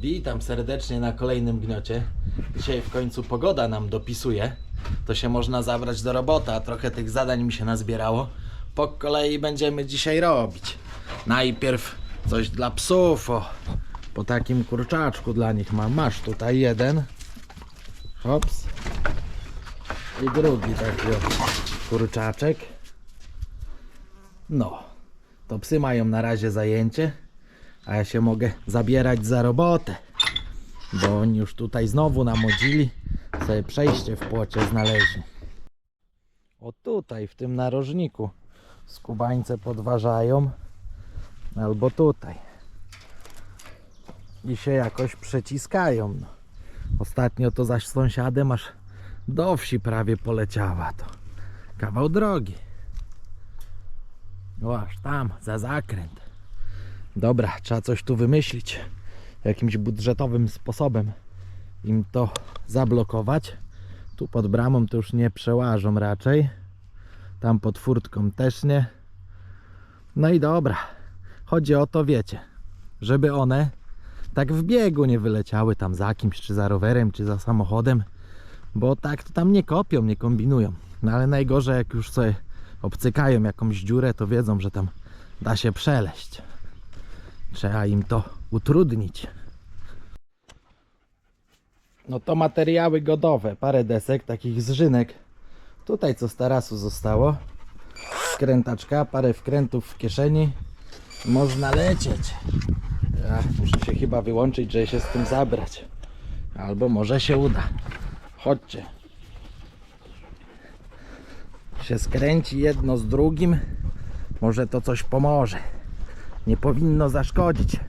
Witam serdecznie na kolejnym gniocie. Dzisiaj w końcu pogoda nam dopisuje. To się można zabrać do roboty, a trochę tych zadań mi się nazbierało. Po kolei będziemy dzisiaj robić. Najpierw coś dla psów. O, po takim kurczaczku dla nich mam. Masz tutaj jeden. Hops. I drugi taki kurczaczek. No, to psy mają na razie zajęcie, a ja się mogę zabierać za robotę. Bo oni już tutaj znowu namodzili, sobie przejście w płocie znaleźli. O tutaj, w tym narożniku, skubańce podważają, albo tutaj. I się jakoś przeciskają. No. Ostatnio to zaś z sąsiadem aż do wsi prawie poleciała to. Kawał drogi. O, aż tam, za zakręt. Dobra, trzeba coś tu wymyślić. Jakimś budżetowym sposobem im to zablokować. Tu pod bramą to już nie przełażą raczej. Tam pod furtką też nie. No i dobra. Chodzi o to, wiecie, żeby one tak w biegu nie wyleciały tam za kimś, czy za rowerem, czy za samochodem. Bo tak to tam nie kopią, nie kombinują. No ale najgorzej jak już sobie obcykają jakąś dziurę, to wiedzą, że tam da się przeleść. Trzeba im to utrudnić. No to materiały godowe, parę desek, takich zżynek. Tutaj co z tarasu zostało. Skrętaczka, parę wkrętów w kieszeni. Można lecieć. Muszę się chyba wyłączyć, żeby się z tym zabrać. Albo może się uda. Chodźcie się skręci jedno z drugim, może to coś pomoże. Nie powinno zaszkodzić.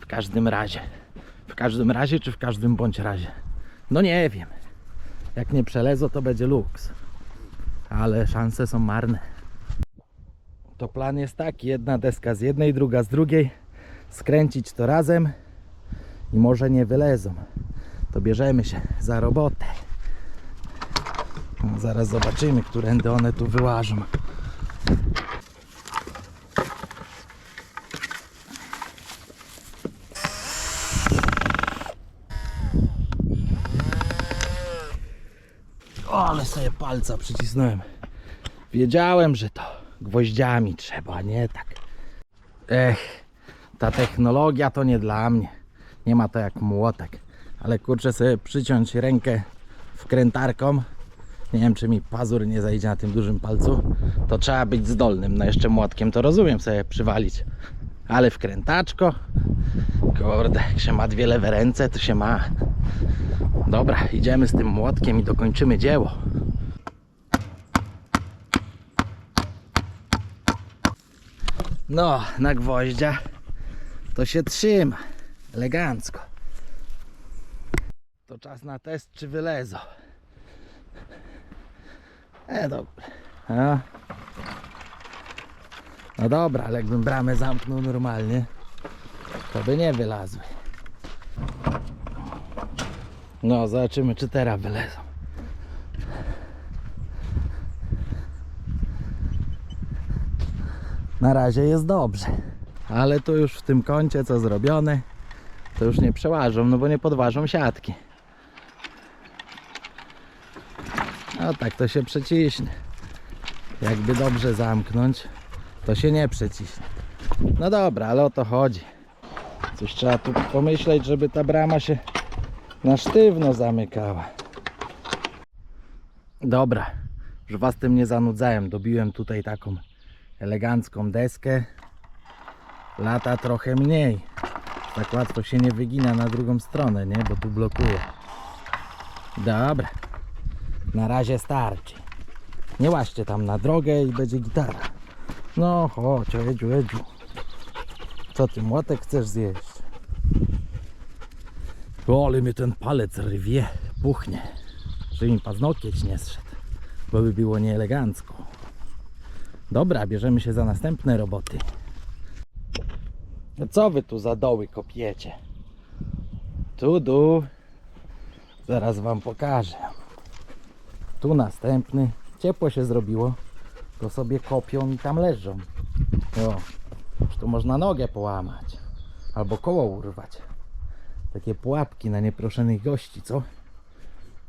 W każdym razie. W każdym razie, czy w każdym bądź razie. No nie wiem. Jak nie przelezo, to będzie luks. Ale szanse są marne. To plan jest taki: jedna deska z jednej, druga z drugiej. Skręcić to razem i może nie wylezą. To bierzemy się za robotę. No, Zaraz zobaczymy, którędy one tu wyłażą. O, ale sobie palca przycisnąłem. Wiedziałem, że to gwoździami trzeba, nie tak. Ech, ta technologia to nie dla mnie. Nie ma to jak młotek. Ale kurczę sobie przyciąć rękę wkrętarką nie wiem, czy mi pazur nie zajdzie na tym dużym palcu. To trzeba być zdolnym. No jeszcze młotkiem to rozumiem sobie przywalić. Ale wkrętaczko. Kurde, jak się ma dwie lewe ręce, to się ma. Dobra, idziemy z tym młotkiem i dokończymy dzieło. No, na gwoździa to się trzyma. Elegancko. To czas na test, czy wylezą. E, dobra. A. No dobra, ale jakbym bramę zamknął normalnie, to by nie wylazły. No, zobaczymy, czy teraz wylezą. Na razie jest dobrze. Ale tu już w tym kącie, co zrobione, to już nie przełażą, no bo nie podważą siatki. No tak to się przeciśnie. Jakby dobrze zamknąć, to się nie przeciśnie. No dobra, ale o to chodzi. Coś trzeba tu pomyśleć, żeby ta brama się na sztywno zamykała. Dobra, już was tym nie zanudzałem. Dobiłem tutaj taką elegancką deskę. Lata trochę mniej. Tak łatwo się nie wygina na drugą stronę, nie? Bo tu blokuje. Dobra. Na razie starczy. Nie łaźcie tam na drogę i będzie gitara. No chodź, Edziu, Edziu. Co ty, młotek chcesz zjeść? O, ale ten palec rwie, puchnie. Żeby mi paznokieć nie zszedł. Bo by było nieelegancko. Dobra, bierzemy się za następne roboty. No co wy tu za doły kopiecie? Tu, tu. Zaraz wam pokażę. Tu następny. Ciepło się zrobiło. To sobie kopią i tam leżą. O, już tu można nogę połamać. Albo koło urwać. Takie pułapki na nieproszonych gości, co?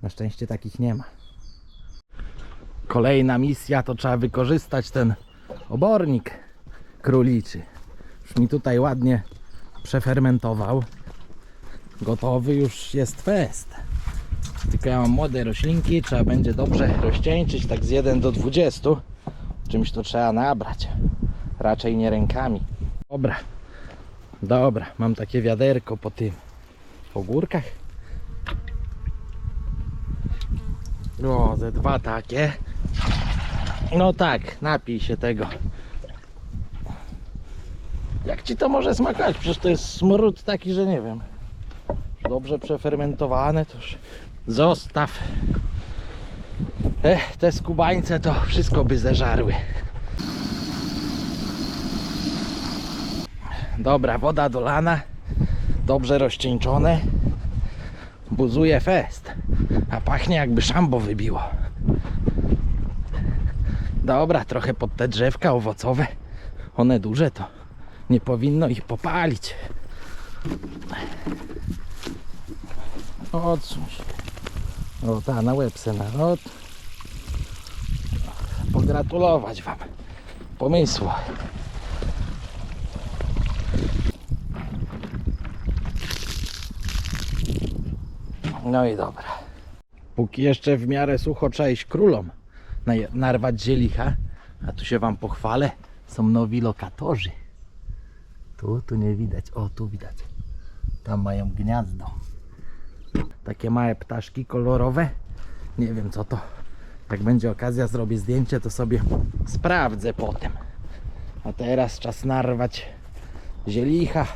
Na szczęście takich nie ma. Kolejna misja to trzeba wykorzystać ten obornik króliczy. Już mi tutaj ładnie przefermentował. Gotowy już jest fest. Tylko ja mam młode roślinki, trzeba będzie dobrze rozcieńczyć, tak z 1 do 20. Czymś to trzeba nabrać. Raczej nie rękami. Dobra, dobra, mam takie wiaderko po tym ogórkach. O, ze dwa takie. No tak, napij się tego. Jak ci to może smakować? Przecież to jest smród taki, że nie wiem. Dobrze przefermentowane, to już zostaw. Ech, te skubańce to wszystko by zeżarły. Dobra, woda dolana. Dobrze rozcieńczone. Buzuje fest. A pachnie jakby szambo wybiło. Dobra, trochę pod te drzewka owocowe. One duże to nie powinno ich popalić. Odsuń się. O, ta na łeb narod. Pogratulować Wam pomysłu. No i dobra. Póki jeszcze w miarę sucho iść królom narwać zielicha, a tu się Wam pochwalę, są nowi lokatorzy. Tu, tu nie widać, o tu widać. Tam mają gniazdo. Takie małe ptaszki kolorowe. Nie wiem co to. Jak będzie okazja zrobię zdjęcie, to sobie sprawdzę potem. A teraz czas narwać zielicha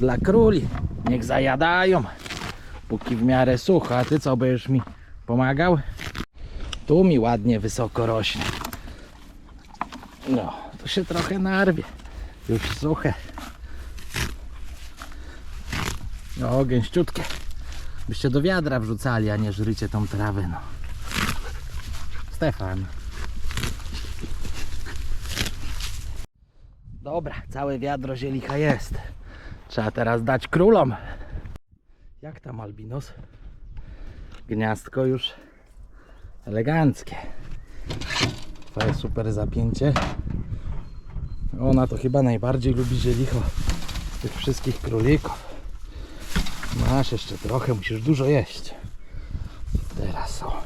dla króli. Niech zajadają. Póki w miarę sucho. A ty co będziesz mi pomagał? Tu mi ładnie wysoko rośnie. No, to się trochę narwie. Już suche. No, gęściutkie. Byście do wiadra wrzucali, a nie żrycie tą trawę, no. Stefan. Dobra, całe wiadro zielicha jest. Trzeba teraz dać królom. Jak tam albinos? Gniazdko już eleganckie. To jest super zapięcie. Ona to chyba najbardziej lubi zielicho z tych wszystkich królików. Masz jeszcze trochę, musisz dużo jeść. Teraz o.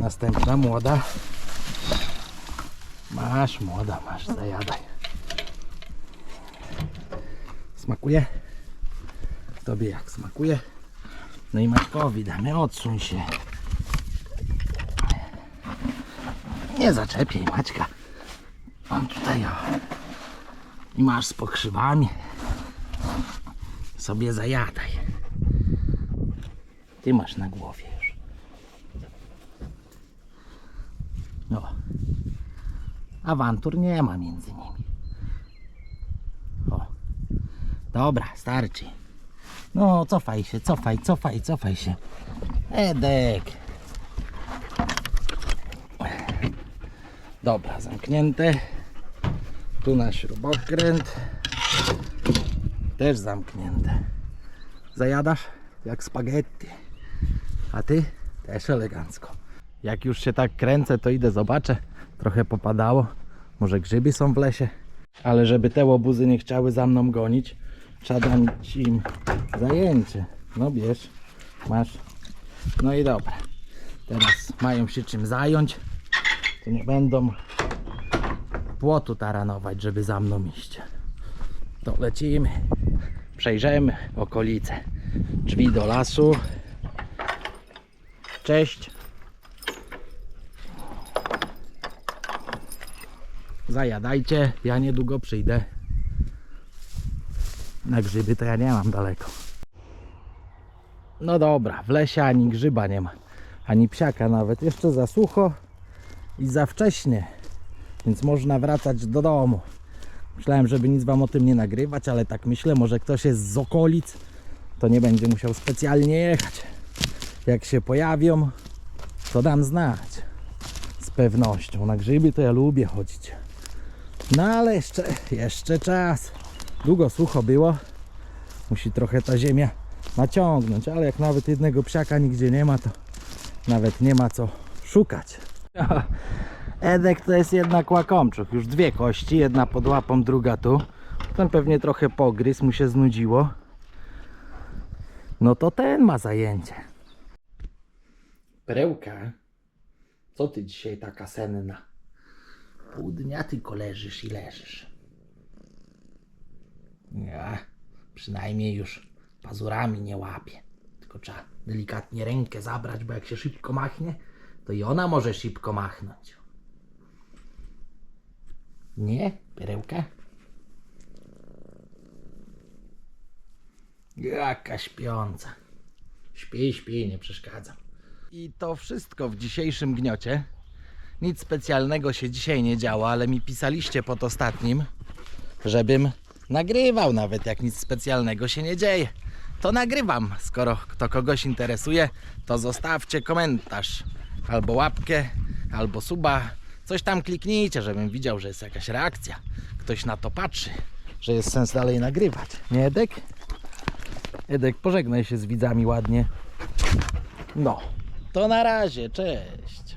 Następna młoda. Masz młoda, masz, zajadaj. Smakuje? Tobie jak smakuje? No i Maćkowi damy, odsuń się. Nie zaczepiej Maćka. On tutaj o. I masz z pokrzywami. Sobie zajadaj. Ty masz na głowie już. No. Awantur nie ma między nimi. O. Dobra, starczy. No, cofaj się, cofaj, cofaj, cofaj się. Edek. Dobra, zamknięte. Tu na śrubokręt. Też zamknięte. Zajadasz jak spaghetti. A ty też elegancko. Jak już się tak kręcę, to idę zobaczę. Trochę popadało. Może grzyby są w lesie. Ale żeby te łobuzy nie chciały za mną gonić, trzeba dać im zajęcie. No bierz, masz. No i dobra. Teraz mają się czym zająć. To nie będą płotu taranować, żeby za mną iść. To lecimy. Przejrzymy okolice. Drzwi do lasu. Cześć. Zajadajcie, ja niedługo przyjdę. Na grzyby to ja nie mam daleko. No dobra, w lesie ani grzyba nie ma, ani psiaka nawet. Jeszcze za sucho i za wcześnie, więc można wracać do domu. Myślałem, żeby nic Wam o tym nie nagrywać, ale tak myślę, może ktoś jest z okolic, to nie będzie musiał specjalnie jechać. Jak się pojawią, to dam znać. Z pewnością. Na grzyby to ja lubię chodzić. No ale jeszcze, jeszcze czas. Długo sucho było, Musi trochę ta ziemia naciągnąć, ale jak nawet jednego psiaka nigdzie nie ma, to nawet nie ma co szukać. Edek to jest jednak łakomczuch. Już dwie kości, jedna pod łapą, druga tu. Ten pewnie trochę pogryzł, mu się znudziło. No to ten ma zajęcie. Perełka, co ty dzisiaj taka senna? Pół dnia tylko leżysz i leżysz. Nie, przynajmniej już pazurami nie łapie. Tylko trzeba delikatnie rękę zabrać, bo jak się szybko machnie, to i ona może szybko machnąć. Nie, perełka? Jaka śpiąca. Śpi, śpi, nie przeszkadzam. I to wszystko w dzisiejszym gniocie. Nic specjalnego się dzisiaj nie działo, ale mi pisaliście pod ostatnim, żebym nagrywał, nawet jak nic specjalnego się nie dzieje. To nagrywam. Skoro to kogoś interesuje, to zostawcie komentarz, albo łapkę, albo suba. Coś tam kliknijcie, żebym widział, że jest jakaś reakcja. Ktoś na to patrzy, że jest sens dalej nagrywać. Nie, Edek? Edek, pożegnaj się z widzami ładnie. No, to na razie, cześć.